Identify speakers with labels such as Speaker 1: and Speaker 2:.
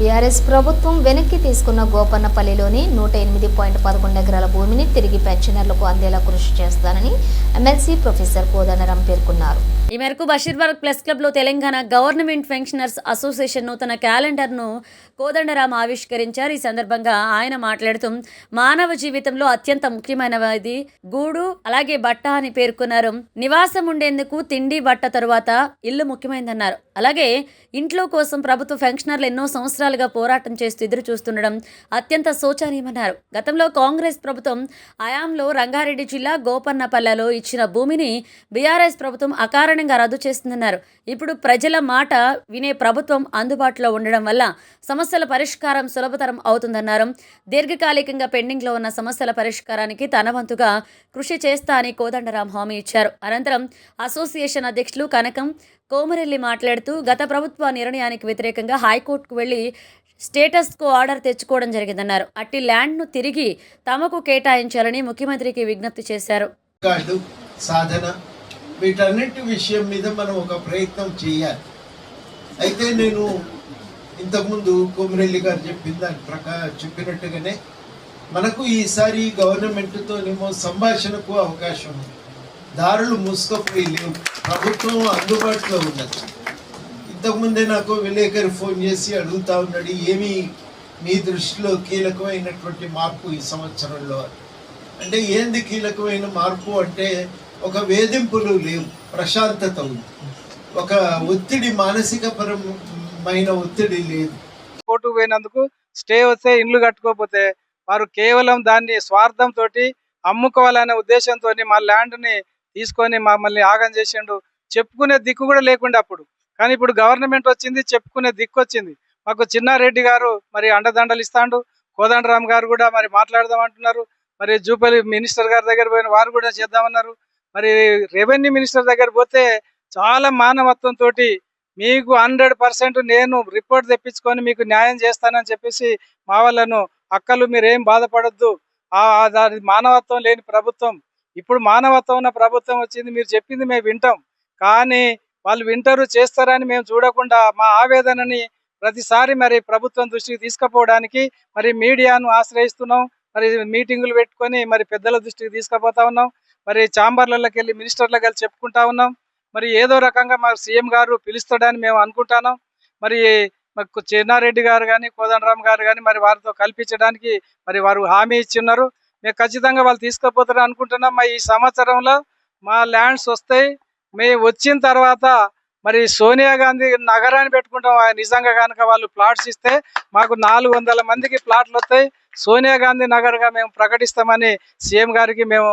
Speaker 1: BRS ప్రభుత్వం వెనక్కి తీసుకున్న గోపన్నపల్లిలోని నూట ఎనిమిది పాయింట్ పదకొండు ఎకరాల భూమిని తిరిగి పెన్షనర్లకు అందేలా కృషి చేస్తానని ఎమ్మెల్సీ ప్రొఫెసర్ కోదండరాం పేర్కొన్నారు.
Speaker 2: ఈ మేరకు బషీర్బాగ్ ప్లస్ క్లబ్లో తెలంగాణ గవర్నమెంట్ పెన్షనర్స్ అసోసియేషన్ నూతన క్యాలెండర్ను కోదండరాం ఆవిష్కరించారు. ఈ సందర్భంగా ఆయన మాట్లాడుతూ మానవ జీవితంలో అత్యంత ముఖ్యమైనది గూడు అలాగే బట్ట అని పేర్కొన్నారు. నివాసం ఉండేందుకు తిండి బట్ట తరువాత ఇల్లు ముఖ్యమైందన్నారు. అలాగే ఇంట్లో కోసం ప్రభుత్వ పెన్షనర్లు ఎన్నో సంవత్సరాలుగా పోరాటం చేస్తూ ఎదురు చూస్తుండడం అత్యంత శోచనీయమన్నారు. గతంలో కాంగ్రెస్ ప్రభుత్వం అయాంలో రంగారెడ్డి జిల్లా గోపన్నపల్లెలో ఇచ్చిన భూమిని బీఆర్ఎస్ ప్రభుత్వం అకారణంగా రద్దు చేస్తుందన్నారు. ఇప్పుడు ప్రజల మాట వినే ప్రభుత్వం అందుబాటులో ఉండడం వల్ల సమస్యల పరిష్కారం సులభతరం అవుతుందన్నారు. దీర్ఘకాలికంగా పెండింగ్లో ఉన్న సమస్యల పరిష్కారానికి తన వంతుగా కృషి చేస్తా అని కోదండరాం హామీ ఇచ్చారు. అనంతరం అసోసియేషన్ అధ్యక్షులు కనకం కోమరెల్లి మాట్లాడుతూ గత ప్రభుత్వ నిర్ణయానికి వ్యతిరేకంగా హైకోర్టుకు వెళ్ళి స్టేటస్కు ఆర్డర్ తెచ్చుకోవడం జరిగిందన్నారు. అట్టి ల్యాండ్ను తిరిగి తమకు కేటాయించాలని ముఖ్యమంత్రికి విజ్ఞప్తి చేశారు.
Speaker 3: కార్డు సాధన. వీటన్నిటి విషయం మీద మనం ఒక ప్రయత్నం చేయాలి. అయితే నేను ఇంతకుముందు కోమరెల్లి గారు చెప్పిన దాని ప్రకారం చెప్పినట్టుగానే మనకు ఈసారి గవర్నమెంట్తోనేమో సంభాషణకు అవకాశం ఉంది. దారులు మూసుకపోయి లేవు. ప్రభుత్వం అందుబాటులో ఉన్నది. ఇంతకుముందే నాకు విలేకరి ఫోన్ చేసి అడుగుతా ఉన్నాడు ఏమి మీ దృష్టిలో కీలకమైనటువంటి మార్పు ఈ సంవత్సరంలో? అని. అంటే ఏంది కీలకమైన మార్పు అంటే ఒక వేధింపులు లేవు ప్రశాంతత ఉంది. ఒక ఒత్తిడి మానసిక పరమైన ఒత్తిడి లేదు.
Speaker 4: కోర్టుకు పోయినందుకు స్టే వస్తే ఇండ్లు కట్టుకోకపోతే వారు కేవలం దాన్ని స్వార్థంతో అమ్ముకోవాలనే ఉద్దేశంతో మా ల్యాండ్ని తీసుకొని మమ్మల్ని ఆగం చేసిండు. చెప్పుకునే దిక్కు కూడా లేకుండా అప్పుడు. కానీ ఇప్పుడు గవర్నమెంట్ వచ్చింది చెప్పుకునే దిక్కు వచ్చింది. మాకు చిన్నారెడ్డి గారు మరి అండదండలు ఇస్తాండు. కోదండరామ్ గారు కూడా మరి మాట్లాడదాం అంటున్నారు. మరి జూపల్లి మినిస్టర్ గారి దగ్గర పోయిన వారు కూడా చేద్దామన్నారు. మరి రెవెన్యూ మినిస్టర్ దగ్గర పోతే చాలా మానవత్వంతో మీకు హండ్రెడ్ పర్సెంట్ నేను రిపోర్ట్ తెప్పించుకొని మీకు న్యాయం చేస్తానని చెప్పేసి మా వాళ్ళను అక్కలు మీరేం బాధపడద్దు. దాని మానవత్వం లేని ప్రభుత్వం. ఇప్పుడు మానవత్వం ఉన్న ప్రభుత్వం వచ్చింది మీరు చెప్పింది మేము వింటాం. కానీ వాళ్ళు వింటారు చేస్తారని మేము చూడకుండా మా ఆవేదనని ప్రతిసారి మరి ప్రభుత్వం దృష్టికి తీసుకుపోవడానికి మరి మీడియాను ఆశ్రయిస్తున్నాం. మరి మీటింగులు పెట్టుకొని మరి పెద్దల దృష్టికి తీసుకుపోతా ఉన్నాం. మరి ఛాంబర్లలోకి వెళ్ళి మినిస్టర్లకు వెళ్ళి చెప్పుకుంటా ఉన్నాం. మరి ఏదో రకంగా మా సీఎం గారు పిలుస్తాడని మేము అనుకుంటున్నాం. మరి మాకు చెన్నారెడ్డి గారు కానీ కోదండరామ్ గారు కానీ మరి వారితో కల్పించడానికి మరి వారు హామీ ఇచ్చి ఉన్నారు. మేము ఖచ్చితంగా వాళ్ళు తీసుకుపోతారని అనుకుంటున్నాం. మరి ఈ సంవత్సరంలో మా ల్యాండ్స్ వస్తాయి. మేము వచ్చిన తర్వాత మరి సోనియా గాంధీ నగరాన్ని పెట్టుకుంటాం. ఆ నిజంగా కనుక వాళ్ళు ప్లాట్స్ ఇస్తే మాకు నాలుగు వందల మందికి ప్లాట్లు వస్తాయి. సోనియా గాంధీ నగర్గా మేము ప్రకటిస్తామని సీఎం గారికి మేము